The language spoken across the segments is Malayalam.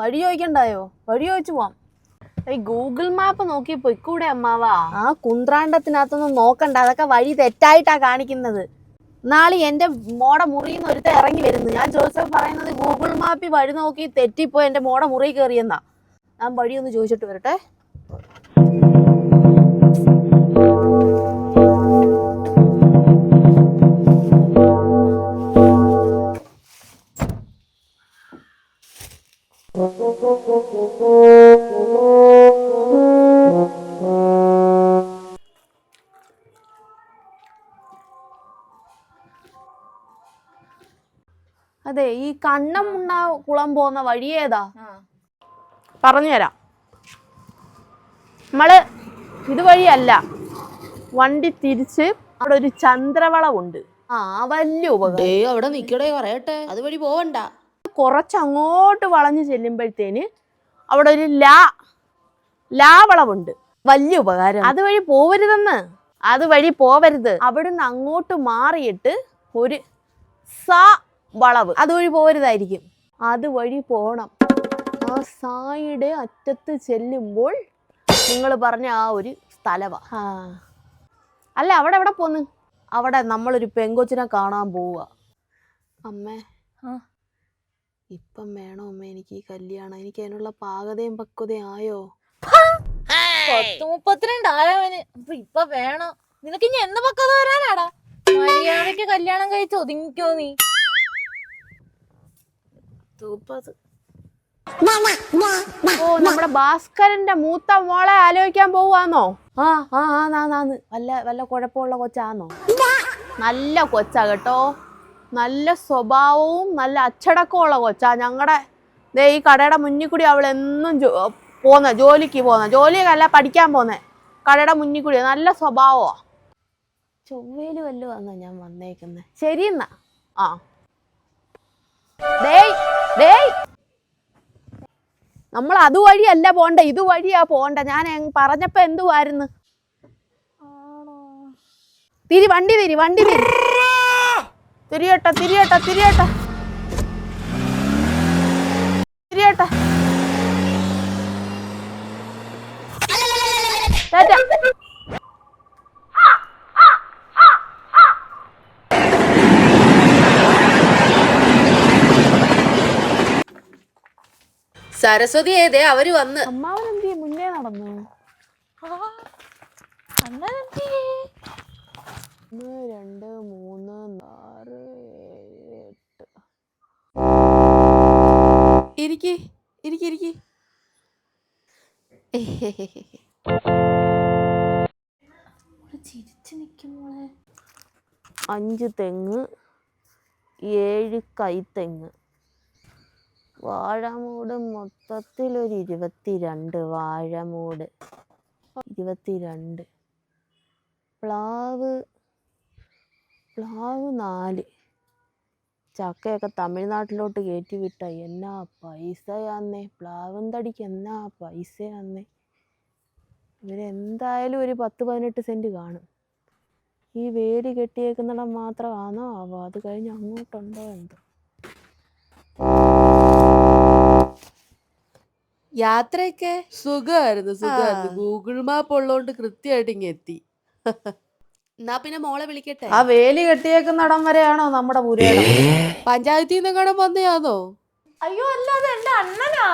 വഴി ചോദിക്കണ്ടായോ? വഴി ചോദിച്ചു പോവാം. ഗൂഗിൾ മാപ്പ് നോക്കി പൊയ്ക്കൂടെ അമ്മാവാ. ആ കുന്ത്രാണ്ടത്തിനകത്തൊന്നും നോക്കണ്ട. അതൊക്കെ വഴി തെറ്റായിട്ടാ കാണിക്കുന്നത്. നാളെ എന്റെ മോടെ മുറിയിൽ നിന്ന് ഒരുത്ത ഇറങ്ങി വരുന്നു. ഞാൻ ജോസഫ് പറയുന്നത് ഗൂഗിൾ മാപ്പിൽ വഴി നോക്കി തെറ്റിപ്പോ എന്റെ മോടെ മുറി കയറിയെന്നാ. ഞാൻ വഴിയൊന്ന് ചോദിച്ചിട്ട് വരട്ടെ. അതെ ഈ കണ്ണം മുണ്ണ കുളം പോകുന്ന വഴി ഏതാ? പറഞ്ഞുതരാം. നമ്മൾ ഇതുവഴിയല്ല വണ്ടി തിരിച്ച് അവിടെ ഒരു ചന്ദ്രവളവുണ്ട്. ആ വലിയ ഉപകാരം. അവിടെ നിക്കടേ പറയട്ടെ. അതുവഴി പോവണ്ട. കുറച്ച് അങ്ങോട്ട് വളഞ്ഞു ചെല്ലുമ്പോഴത്തേന് അവിടെ ഒരു ലാ ലാ വളവുണ്ട് വലിയ ഉപകാരം. അതുവഴി പോവരുതെന്ന്. അതുവഴി പോവരുത്. അവിടുന്ന് അങ്ങോട്ട് മാറിയിട്ട് ഒരു സ വളവ്. അതുവഴി പോവരുതായിരിക്കും. അതുവഴി പോണം. ആ സായുടെ അറ്റത്ത് ചെല്ലുമ്പോൾ നിങ്ങൾ പറഞ്ഞ ആ ഒരു സ്ഥലവാ. ആ. അല്ല അവിടെ എവിടെ പോന്ന്? അവിടെ നമ്മളൊരു പെങ്കൊച്ചിനെ കാണാൻ പോവുക. അമ്മേ. ആ. ഇപ്പം വേണോ അമ്മ? എനിക്ക് ഈ കല്യാണം. എനിക്ക് അതിനുള്ള പാകതയും പക്വതയും ആയോ? പത്ത് മുപ്പത്തിരണ്ട് അപ്പൊ ഇപ്പൊ വേണോ. നിനക്ക് ഇനി എന്ന് പക്വത വരാനാടാ? മര്യാദയ്ക്ക് കല്യാണം കഴിച്ച് ഒതുങ്ങിക്കോ നീ. തൂപ്പത് ഓ നമ്മുടെ ഭാസ്കരന്റെ മൂത്ത മോളെ ആലോചിക്കാൻ പോവാന്നോ ആ ആ ആ നാന്ന് വല്ല വല്ല കുഴപ്പമുള്ള കൊച്ചാന്നോ? നല്ല കൊച്ചാ കേട്ടോ. നല്ല സ്വഭാവവും നല്ല അച്ചടക്കമുള്ള കൊച്ചാ. ഞങ്ങളുടെ ദേ ഈ കടയുടെ മുന്നിൽ കൂടി അവൾ എന്നും പോന്ന ജോലിക്ക് പോന്ന. ജോലിയൊക്കെ പഠിക്കാൻ പോന്നെ. കടയുടെ മുന്നിൽ കൂടി. നല്ല സ്വഭാവമാ. ചൊവ്വേൽ വല്ലതും ആന്നാ ഞാൻ വന്നേക്കുന്നത് ശരി എന്നാ. ആ. ഡേയ് ഡേയ്. നമ്മൾ അതുവഴിയല്ല പോണ്ട. ഇതുവഴിയാ പോണ്ട. ഞാൻ പറഞ്ഞപ്പോ എന്തുവായിരുന്നു? തിരി വണ്ടി തിരി വണ്ടി തിരി. തിരിയട്ട തിരിയട്ട തിരിയട്ട. തിരിയട്ട. സരസ്വതി ഏതേ അവർ വന്ന്. അമ്മാവൻ എന്ത് മുന്നേ നടന്നു. ഒന്ന് രണ്ട് മൂന്ന് ആറ് ഇരിക്കി ഇരിക്കി ഇരിക്കി. അഞ്ച് തെങ്ങ് ഏഴ് കൈത്തെങ്ങ്. വാഴമൂട് മൊത്തത്തിൽ ഒരു ഇരുപത്തിരണ്ട് വാഴമൂട് ഇരുപത്തിരണ്ട്. പ്ലാവ് പ്ലാവ് നാല്. ചക്കയൊക്കെ തമിഴ്നാട്ടിലോട്ട് കയറ്റി വിട്ട എന്നാ പൈസയാന്നേ? പ്ലാവും തടിക്ക് എന്നാ പൈസയാന്നേ? ഇവരെന്തായാലും ഒരു പത്ത് പതിനെട്ട് സെന്റ് കാണും. ഈ വേര് കെട്ടിയേക്കുന്നിടം മാത്രമാണോ ആവോ? അത് കഴിഞ്ഞ് അങ്ങോട്ടുണ്ടോ എന്തോ? യാത്രയൊക്കെ സുഖമായിരുന്നു സുഖമായിരുന്നു ഗൂഗിൾ മാപ്പ് ഉള്ളതുകൊണ്ട് കൃത്യമായിട്ട് ഇങ്ങ് എത്തി എന്നാ പിന്നെ മോളെ വിളിക്കട്ടെ? ആ വേലി കെട്ടിയേക്കുന്നിടം വരെയാണോ നമ്മുടെ പുരയിടം പഞ്ചായത്തിൽ നിന്ന് വന്നയാണോ അയ്യോ അയ്യോ അല്ലാതെ എന്റെ അണ്ണനാ.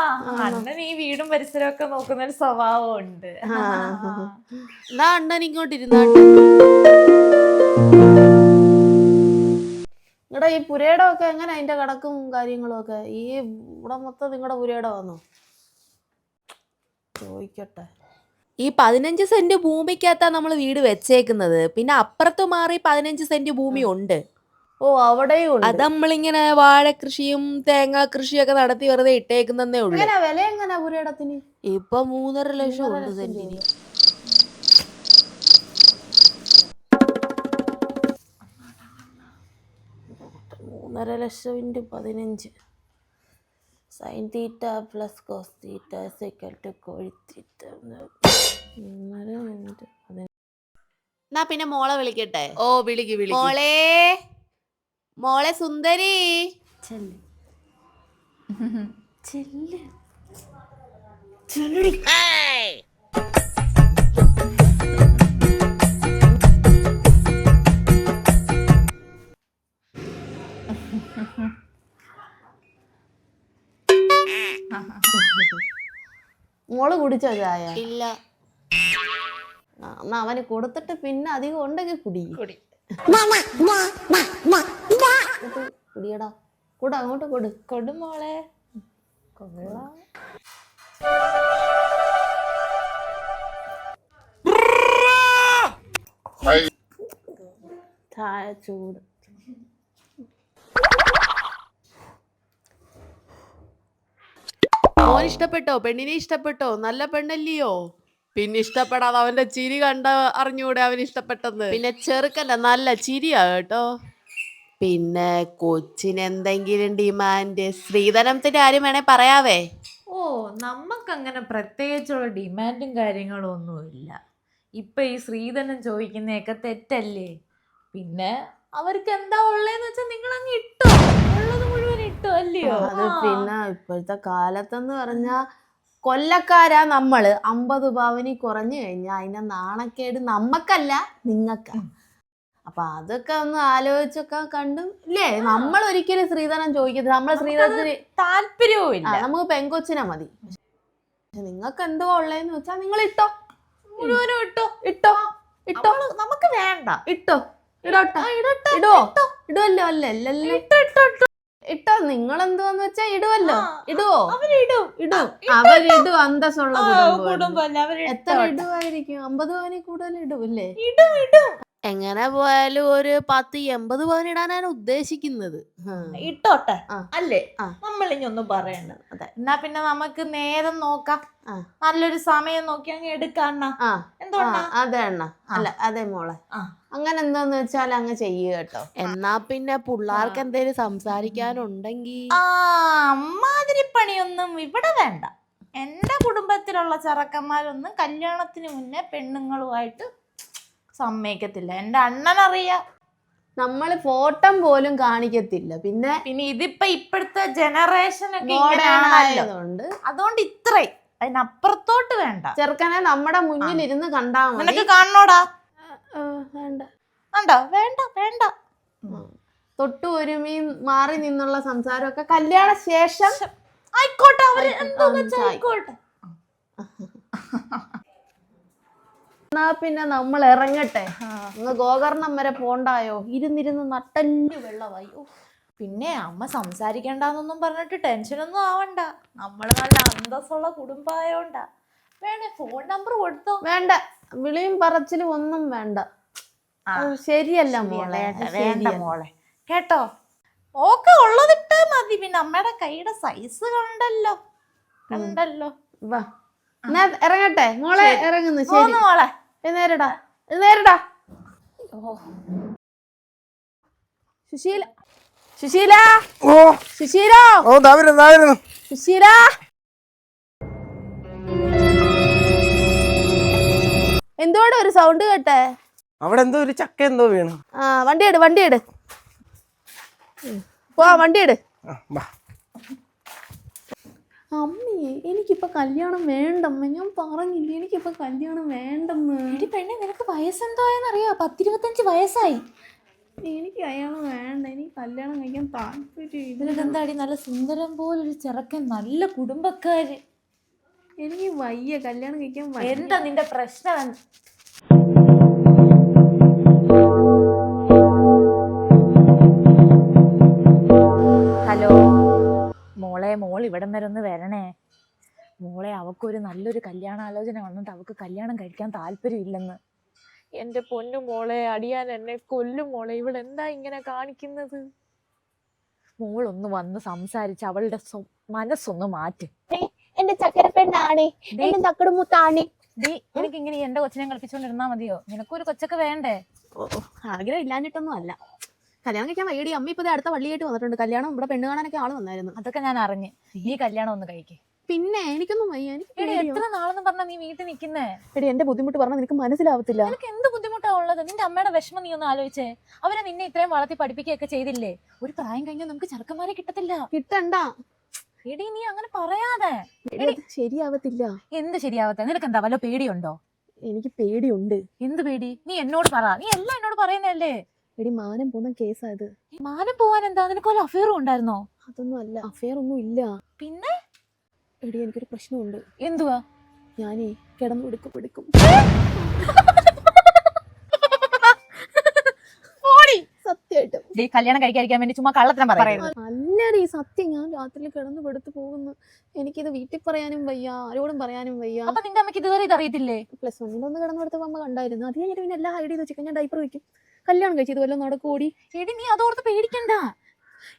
അണ്ണൻ ഈ വീടും പരിസരവും ഒക്കെ നോക്കുന്ന ഒരു സ്വഭാവം ഉണ്ട് എന്നാ അണ്ണൻ ഇങ്ങോട്ട് ഇരുന്നാട്ടെ നിങ്ങളുടെ ഈ പുരയിടം ഒക്കെ എങ്ങനെ അതിന്റെ കടക്കും കാര്യങ്ങളും ഒക്കെ ഈ ഇവിടെ മൊത്തം നിങ്ങളുടെ പുരയിടം വന്നോ ചോദിക്കട്ടെ. ഈ പതിനഞ്ച് സെന്റ് ഭൂമിക്കകത്താ നമ്മൾ വീട് വെച്ചേക്കുന്നത്. പിന്നെ അപ്പുറത്ത് മാറി പതിനഞ്ച് സെന്റ് ഭൂമി ഉണ്ട്. ഓ അവിടെയും. അത് നമ്മളിങ്ങനെ വാഴ കൃഷിയും തേങ്ങ കൃഷിയൊക്കെ നടത്തി വെറുതെ ഇട്ടേക്കുന്നേ ഉള്ളൂ. എങ്ങനെ? വില എങ്ങനെ പുരയിടത്തിന് ഇപ്പൊ മൂന്നര ലക്ഷം ഉണ്ട് സെന്റിന്. മൂന്നര ലക്ഷം ഇന്റു പതിനഞ്ച്. Sine theta plus cos theta സെക്കൽ ടു കോഴിത്തീറ്റ എന്നാ പിന്നെ മോളെ വിളിക്കട്ടെ? ഓ വിളിക്ക് വിളിക്ക്. മോളെ മോളെ സുന്ദരി. ചെല്ല്. ചെല്ല്. മോൾ കുടിച്ചോ ചായ? ഇല്ല. എന്നാ അവന് കൊടുത്തിട്ട് പിന്നെ അധികം ഉണ്ടെങ്കിൽ കുടി. കുടി. കുടിയടാ. കൂട അങ്ങോട്ട് കൊടു. കൊടുമോളെ കൊള്ളാം. ചായ ചൂട്. ഓൻ ഇഷ്ടപ്പെട്ടോ പെണ്ണിനെ ഇഷ്ടപ്പെട്ടോ? നല്ല പെണ്ണല്ലയോ? പിന്നെ ഇഷ്ടപ്പെടാതെ അവന്റെ ചിരി കണ്ട അറിഞ്ഞൂടെ അവൻ ഇഷ്ടപ്പെട്ടെന്ന്. പിന്നെ ചെറുക്കല്ല നല്ല ചിരിയാ കേട്ടോ. പിന്നെ കൊച്ചിന് എന്തെങ്കിലും ഡിമാൻഡ്? ശ്രീധനത്തിന്റെ കാര്യം വേണേ പറയാവേ. ഓ നമുക്കങ്ങനെ പ്രത്യേകിച്ചുള്ള ഡിമാൻഡും കാര്യങ്ങളും ഒന്നുമില്ല ഇപ്പൊ ഈ ശ്രീധരൻ ചോദിക്കുന്നതൊക്കെ തെറ്റല്ലേ? പിന്നെ അവർക്ക് എന്താ ഉള്ളേന്ന് വെച്ചാൽ നിങ്ങൾ അങ്ങ് ഇട്ടോ. ഉള്ളത് മുഴുവൻ ഇട്ടോ അല്ലയോ? അത് പിന്നെ ഇപ്പോഴത്തെ കാലത്തെന്ന് പറഞ്ഞാ കൊല്ലക്കാരാ നമ്മൾ. അമ്പത് പവനി കുറഞ്ഞു കഴിഞ്ഞാൽ അതിനെ നാണക്കേട് നമ്മക്കല്ല നിങ്ങക്ക. അപ്പൊ അതൊക്കെ ഒന്ന് ആലോചിച്ചൊക്കെ കണ്ടു. ഇല്ലേ? നമ്മൾ ഒരിക്കലും ശ്രീധരൻ ചോദിക്കരുത് നമ്മളെ ശ്രീധരത്തിന് താല്പര്യവും നമുക്ക് പെങ്കൊച്ചിനെ മതി. പക്ഷെ നിങ്ങൾക്ക് എന്തോ ഉള്ളതെന്ന് വെച്ചാൽ നിങ്ങൾ ഇട്ടോ. മുഴുവനും ഇട്ടോ. ഇട്ടോ. ഇട്ടോ. നമുക്ക് വേണ്ട. ഇട്ടോ. ഇടോട്ടോ. ഇടോ ഇടുമല്ലോ അല്ലേ? അല്ലല്ലോ. ഇട്ടോ ഇട്ടോ. ഇട്ടോ നിങ്ങൾ എന്തുവാന്ന് വെച്ചാ ഇടുവല്ലോ. ഇടുവോ? അവരിടും. ഇടും. അവരിടും അന്തസ്സുള്ള കുടുംബം കുടുംബമല്ല അവർ എത്ര ഇടുവായിരിക്കും? അമ്പത് പവനിൽ കൂടുതൽ ഇടുവല്ലേ ഇടും ഇടും. എങ്ങനെ പോയാലും ഒരു പത്ത് എൺപത് പവൻ ഇടാനാണ് ഉദ്ദേശിക്കുന്നത്. ഇട്ടോട്ടെ. അല്ലേ. നമ്മൾ ഇനി ഒന്നും പറയണ്ട അതെ. എന്നാ പിന്നെ നമുക്ക് നേരം നോക്കാം. നല്ലൊരു സമയം നോക്കി അങ്ങ് എടുക്കാണ്ണ ആ. അതെ അണ്ണ. അല്ല അതെ മോളെ. ആ. അങ്ങനെ എന്താന്ന് വെച്ചാൽ അങ്ങ് ചെയ്യുക കേട്ടോ. എന്നാ പിന്നെ പിള്ളേർക്ക് എന്തേലും സംസാരിക്കാനുണ്ടെങ്കിൽ ആ അമ്മാതിരി പണിയൊന്നും ഇവിടെ വേണ്ട. എന്റെ കുടുംബത്തിലുള്ള ചെറുക്കന്മാരൊന്നും കല്യാണത്തിന് മുന്നേ പെണ്ണുങ്ങളുമായിട്ട് സമ്മതിക്കത്തില്ല. എന്റെ അണ്ണനറിയാം നമ്മൾ ഫോട്ടം പോലും കാണിക്കത്തില്ല. പിന്നെ പിന്നെ ഇതിപ്പോ ഇപ്പോഴത്തെ ജനറേഷൻ ഒക്കെ ഇങ്ങനെയാണല്ലോ. അതുകൊണ്ട് ഇത്രേ അതിനപ്പുറത്തോട്ട് വേണ്ട. ചെറുക്കനെ നമ്മുടെ മുന്നിൽ ഇരുന്ന് കണ്ടാ മതി. നിനക്ക് കാണണോടാ? വേണ്ട. ഉണ്ടോ വേണ്ട വേണ്ട. തൊട്ടു ഒരുമി മാറി നിന്നുള്ള സംസാരമൊക്കെ കല്യാണ ശേഷം ആയിക്കോട്ടെ അവർ. ആയിക്കോട്ടെ. എന്നാ പിന്നെ നമ്മൾ ഇറങ്ങട്ടെ ഒന്ന് ഗോകർണം വരെ പോണ്ടായോ? ഇരുന്നിരുന്ന് നട്ടൽ വെള്ളമായി. പിന്നെ അമ്മ സംസാരിക്കണ്ടെന്നൊന്നും പറഞ്ഞിട്ട് ടെൻഷനൊന്നും ആവണ്ട. നമ്മൾ നല്ല അന്തസ്സുള്ള കുടുംബമായോണ്ടാ വേണേ ഫോൺ നമ്പർ കൊടുത്തോ. വേണ്ട. വിളിയും പറച്ചിലും ഒന്നും വേണ്ട. ശരിയല്ല മോളെ വേണ്ട. മോളെ. കേട്ടോ? ഓക്കെ ഉള്ളതിട്ട് മതി പിന്നെ അമ്മയുടെ കൈയുടെ സൈസ് കണ്ടല്ലോ കണ്ടല്ലോ. വാ. എന്നാ ഇറങ്ങട്ടെ. മോളെ ഇറങ്ങുന്നു ശരി. മോളെ. നേരിടാ നേരിടാ. സുശീല സുശീല ഓ. സുശീല? ഓ സുശീല. എന്തോടെ ഒരു സൗണ്ട് കേട്ടെ? അവിടെ എന്തോ ഒരു ചക്ക എന്തോ വീണു. ആ വണ്ടി എട് വണ്ടി എട് ഉം. പോ വണ്ടി എട് ആ, വാ. അമ്മേ എനിക്കിപ്പോ കല്യാണം വേണ്ടമ്മ ഞാൻ പറഞ്ഞില്ലേ? എനിക്കിപ്പോ കല്യാണം വേണ്ടെന്ന്. എടി പെണ്ണെ നിനക്ക് വയസ്സെന്തോയെന്നറിയോ? പത്തിരുപത്തഞ്ച് വയസ്സായി. എനിക്ക് കല്യാണം വേണ്ട എനിക്ക് കല്യാണം കഴിക്കാൻ താല്പര്യം ഇതിനെന്താടി നല്ല സുന്ദരം പോലൊരു ചെറുക്കൻ നല്ല കുടുംബക്കാര്. എനിക്ക് വയ്യ. കല്യാണം കഴിക്കാൻ വയ്യ. എന്താ നിന്റെ പ്രശ്നം? എന്ത്? ഹലോ? മോളെ മോൾ ഇവിടം വരെ ഒന്ന് വരണേ. മോളെ അവക്കൊരു നല്ലൊരു കല്യാണാലോചന വന്നിട്ട് അവക്ക് കല്യാണം കഴിക്കാൻ താല്പര്യമില്ലെന്ന്. എന്റെ പൊന്നു മോളെ അടിയാൻ എന്നെ കൊല്ലും മോളെ. എന്താ ഇങ്ങനെ കാണിക്കുന്നത്? മോളൊന്ന് വന്ന് സംസാരിച്ച് അവളുടെ സ്വ- മനസ്സൊന്ന് മാറ്റ്. എന്റെ ചക്കര പെണ്ണാണേ. എന്റെ തക്കട് മുത്താണേ. ഡീ എനിക്ക് ഇങ്ങനെ എന്റെ കൊച്ചിനെ കളിപ്പിച്ചോണ്ടിരുന്നാ മതിയോ? നിനക്കൊരു കൊച്ചൊക്കെ വേണ്ടേ? ആഗ്രഹം ഇല്ലാഞ്ഞിട്ടൊന്നും അല്ല. കല്യാണം കഴിക്കാൻ വയ്യടി അമ്മ ഇപ്പൊ ദേ അടുത്ത വള്ളിയായിട്ട് വന്നിട്ടുണ്ട്. കല്യാണം ഇവിടെ പെണ്ണ് കാണാനൊക്കെ ആൾ വന്നായിരുന്നു. അതൊക്കെ ഞാൻ അറിഞ്ഞു. ഈ കല്യാണം ഒന്ന് കഴിക്കേ. പിന്നെ എനിക്കൊന്നും വയ്യ. എനിക്ക് എടി എത്ര നാളെന്ന് പറഞ്ഞാ നീ വീട്ടിൽ നിൽക്കുന്നേ എടി എന്റെ ബുദ്ധിമുട്ട് പറഞ്ഞാൽ നിനക്ക് മനസ്സിലാവത്തില്ല. നിനക്ക് എന്ത് ബുദ്ധിമുട്ടാ ഉള്ളത്? നിന്റെ അമ്മയുടെ വിഷമം നീ ഒന്ന് ആലോചിച്ചേ. അവരെ നിന്നെ ഇത്രയും വളർത്തി പഠിപ്പിക്കുകയൊക്കെ ചെയ്തില്ലേ? ഒരു പ്രായം കഴിഞ്ഞാൽ നമുക്ക് ചെറുക്കന്മാരെ കിട്ടത്തില്ല. കിട്ടണ്ട. എടി നീ അങ്ങനെ പറയാതെ. ശരിയാവത്തില്ല. എന്ത് ശരിയാവത്തെ? നിനക്ക് എന്താ വല്ല പേടിയുണ്ടോ? എനിക്ക് പേടിയുണ്ട്. എന്ത് പേടി? നീ എന്നോട് പറ. നീ എല്ലാം എന്നോട് പറയുന്നല്ലേ എടി മാനം പോകുന്ന കേസായത് മാനം പോവാൻ എന്താ? നിനക്ക് വല്ല അഫയറും ഉണ്ടായിരുന്നോ? അതൊന്നും അല്ല. അഫയർ ഒന്നും ഇല്ല. പിന്നെ? എടി എനിക്കൊരു പ്രശ്നമുണ്ട്. എന്തുവാ? ഞാനേ കിടന്നു എടുക്കും എടുക്കും. സത്യമായിട്ടും. ഈ കല്യാണം കഴിക്കാതിരിക്കാൻ വേണ്ടി ചുമ്മാ കള്ളത്തരം പറയുന്നത് അല്ലടി സത്യം. ഞാൻ രാത്രി കിടന്നു പെടുത്തു പോകുന്നു. എനിക്കിത് വീട്ടിൽ പറയാനും വയ്യ ആരോടും പറയാനും വയ്യ. അപ്പൊ നിന്റെ അമ്മയ്ക്ക് ഇതുവരെ ഇതറിയത്തില്ലേ പ്ലസ് വണ്ണിൽ ഒന്ന് കിടന്നു പെടുത്തപ്പോ അമ്മ കണ്ടായിരുന്നു. അത് കഴിഞ്ഞിട്ട് പിന്നെ എല്ലാം ഹൈഡ് ചെയ്ത് വെച്ചിട്ട് ഞാൻ ഡൈപ്പർ വെക്കും. കല്യാണം കഴിച്ചു ഇതുവല്ലോ നടക്കൂടി എടി നീ അതോർത്ത് പേടിക്കണ്ട.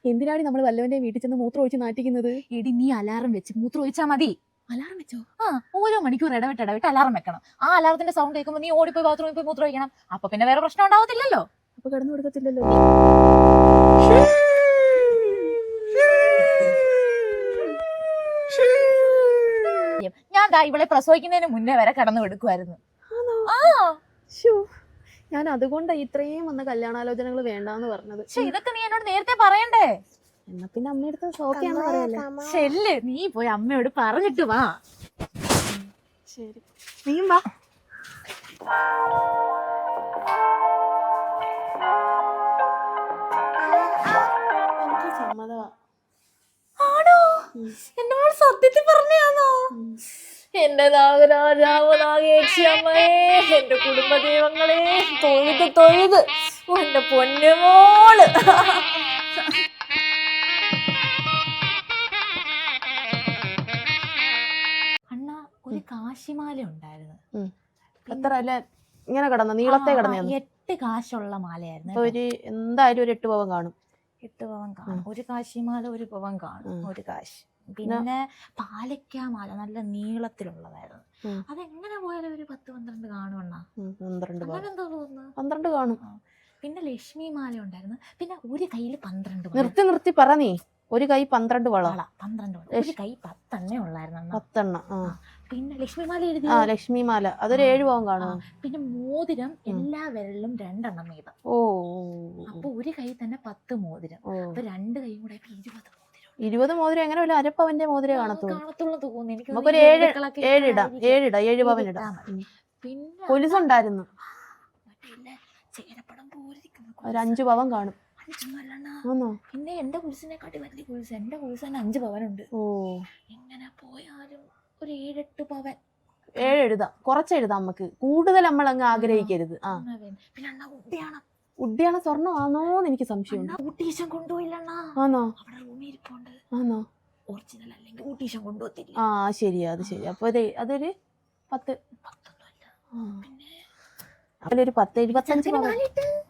എന്തിനാണ് നമ്മൾ വല്ലവന്റെ വീട്ടിൽ ചെന്ന് മൂത്രം ഒഴിച്ച് നാട്ടിക്കുന്നത് എടി നീ അലാറം വെച്ച് മൂത്രം ഒഴിച്ചാ മതി. അലാറം വെച്ചോ? ആ ഓരോ മണിക്കൂർ ഇടവിട്ട് ഇടവിട്ട് അലാറം വെക്കണം. ആ അലാറത്തിന്റെ സൗണ്ട് കേൾക്കുമ്പോൾ നീ ഓടിപ്പോയി ബാത്റൂമിൽ പോയി മൂത്രം ഒഴിക്കണം. അപ്പൊ പിന്നെ വേറെ പ്രശ്നം ഉണ്ടാവത്തില്ലല്ലോ. അപ്പൊ കിടന്നു കൊടുക്കത്തില്ലല്ലോ. ഞാൻ ദാ ഇവളെ പ്രസവിക്കുന്നതിന് മുന്നേ വരെ കടന്നു എടുക്കുമായിരുന്നു ഞാൻ അതുകൊണ്ട് ഇത്രയും വന്ന കല്യാണാലോചനകൾ വേണ്ടാന്ന് പറഞ്ഞത്. പക്ഷെ ഇതൊക്കെ നീ എന്നോട് നേരത്തെ പറയണ്ടേ? എന്നാ പിന്നെ അമ്മയടുത്ത് സോക്കിയാണ് പറയല്ലേ? ചെല്ല് നീ പോയി അമ്മയോട് പറഞ്ഞിട്ട് വാ. ശരി. നീയും വാ. സമ്മതമാ ആണോ? എന്നോട് സത്യത്തിൽ പറഞ്ഞാണോ എന്റെ നാഗരാജാവ് നാഗേക്ഷി അമ്മേ എന്റെ കുടുംബദൈവങ്ങളെ തൊഴുത് തൊഴുത് എന്റെ പൊന്നുമോൾ. അണ്ണ ഒരു കാശിമാല ഉണ്ടായിരുന്നു. എത്ര അല്ല ഇങ്ങനെ കിടന്ന നീളത്തെ കിടന്നു എട്ട് കാശുള്ള മാലയായിരുന്നു ഒരു എന്തായാലും ഒരു എട്ട് പവൻ കാണും. എട്ട് പവൻ കാണും. ഒരു കാശിമാല ഒരു പവൻ കാണും. ഒരു കാശ്. പിന്നെ പാലക്കാമാല നല്ല നീളത്തിലുള്ളതായിരുന്നു. അത് അതെങ്ങനെ പോയാലും ഒരു പത്ത് പന്ത്രണ്ട് കാണുമെണ്ണ പന്ത്രണ്ട് പന്ത്രണ്ട് കാണും. പിന്നെ ലക്ഷ്മി മാല ഉണ്ടായിരുന്നു. പിന്നെ ഒരു കയ്യിൽ പന്ത്രണ്ട്. നിർത്തി നിർത്തി പറ നീ. ഒരു കൈ പന്ത്രണ്ട് വള. പന്ത്രണ്ട്. ഒരു കൈ പത്തെണ്ണേ ഉള്ളായിരുന്നു. പത്തെണ്ണ പിന്നെ ലക്ഷ്മിമാല എഴുതി ആ ലക്ഷ്മി മാല അതൊരു ഏഴ് പവൻ കാണും പിന്നെ മോതിരം എല്ലാ വിരലിലും രണ്ടെണ്ണം വീതം. ഓ അപ്പൊ ഒരു കൈ തന്നെ പത്ത് മോതിരം. അപ്പൊ രണ്ട് കൈയും കൂടെ ആയപ്പോ ഇരുപത് മോതിരം. ഇരുപത് മോതിരം എങ്ങനെ വല്ല അരപ്പവന്റെ മോതിരം കാണത്തുള്ളൂ? കാണത്തുള്ളൂ തോന്നുന്നു. എനിക്ക് നമുക്കൊരു ഏഴ് ബന്ധുക്കളൊക്കെ ഏഴിടാം ഇട്ടായിരിക്കും. ഏഴിടാം ഏഴ് പവൻ ഇടാം. പിന്നെ കൊലുസുണ്ടായിരുന്നു മറ്റേ ഇല്ലേ, ചേരപ്പടം പോലിരിക്കുന്ന ഒരു അഞ്ച് പവൻ കാണും. ആന്നോ? പിന്നെ എന്റെ കാട്ടി വലിയ കുളിസ് എന്റെ കുളിസ് തന്നെ അഞ്ച് പവനുണ്ട്. ഓ. എങ്ങനെ പോയാലും ഒരു ഏഴെട്ട് പവൻ ഏഴ് എഴുതാം കുറച്ച് എഴുതാം നമുക്ക്. കൂടുതൽ നമ്മൾ അങ്ങ് ആഗ്രഹിക്കരുത്. ആ. പിന്നെ അണ്ണ ഊട്ടിയാണ്. ഉഡിയാണ് സ്വർണമാണോന്ന് എനിക്ക് സംശയമുണ്ട്. ഊട്ടീശം കൊണ്ടുപോയില്ലണ്ണ. ആന്നോ? അവിടെ റൂമിൽ ഇരിപ്പുണ്ട്. ആന്നോ? ഒറിജിനൽ അല്ലെങ്കിൽ ഊട്ടീശം കൊണ്ടുപോകത്തില്ല. ആ ശരിയാ അത് ശരി. അപ്പൊ അതെ അതൊരു പത്ത്. പത്തൊന്നുമല്ല. പിന്നെ അതിലൊരു പത്ത് എഴുപത്തഞ്ച് പവൻ.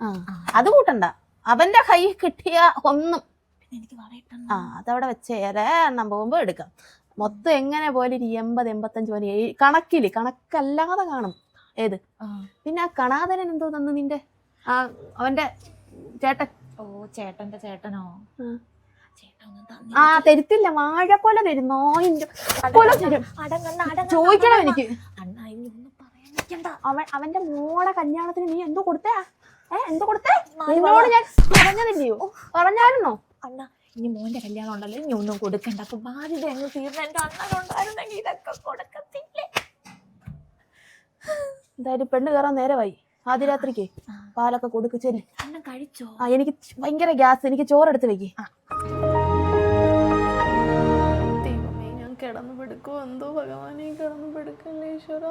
ആ. അത് കൂട്ടണ്ട. അവന്റെ കൈ കിട്ടിയ ഒന്നും. പിന്നെ എനിക്ക് വളയിട്ടണ്ണ. ആ അതവിടെ വെച്ചേരെ. എണ്ണം പോകുമ്പോ എടുക്കാം. മൊത്തം എങ്ങനെ പോയാലും ഒരു എൺപത് എൺപത്തഞ്ച് പോലെ കണക്കിൽ കണക്കല്ലാതെ കാണും. ഏത്? പിന്നെ ആ കണാതനൻ എന്തോ തന്നു നിന്റെ? ആ അവന്റെ ചേട്ടൻ. ഓ ചേട്ടന്റെ ചേട്ടനോ? ആ. തരുത്തില്ല. വാഴ പോലെ തരും നായിന്റെ പോലെ തരും. ചോദിക്കണം എനിക്ക്. അവൻ അവന്റെ മോളെ കല്യാണത്തിന് നീ എന്തോ കൊടുത്തേ? ഏ എന്തോ കൊടുത്തേ? നിന്നോട് ഞാൻ പറഞ്ഞതില്ലയോ? പറഞ്ഞായിരുന്നോ? അണ്ണ ഇനി മോന്റെ കല്യാണം ഉണ്ടല്ലോ ഇനി ഒന്നും കൊടുക്കണ്ട. അപ്പൊ ബാധ്യത അങ്ങ് തീർന്ന. എന്റെ അണ്ണനുണ്ടായിരുന്നെങ്കിൽ ഇതൊക്കെ കൊടുക്കത്തില്ലേ? എന്തായാലും പെണ്ണ് കയറാൻ നേരമായി. ആദ്യരാത്രിക്ക് പാലൊക്കെ കൊടുക്ക് ചെല്ലി അണ്ണൻ കഴിച്ചോ? ആ എനിക്ക് ഭയങ്കര ഗ്യാസ്. എനിക്ക് ചോറെടുത്ത് വെക്കി. ദൈവമേ ഞാൻ കിടന്നു പെടുക്കോ എന്തോ ഭഗവാനെ കിടന്നു പെടുക്കല്ലേ ഈശ്വര?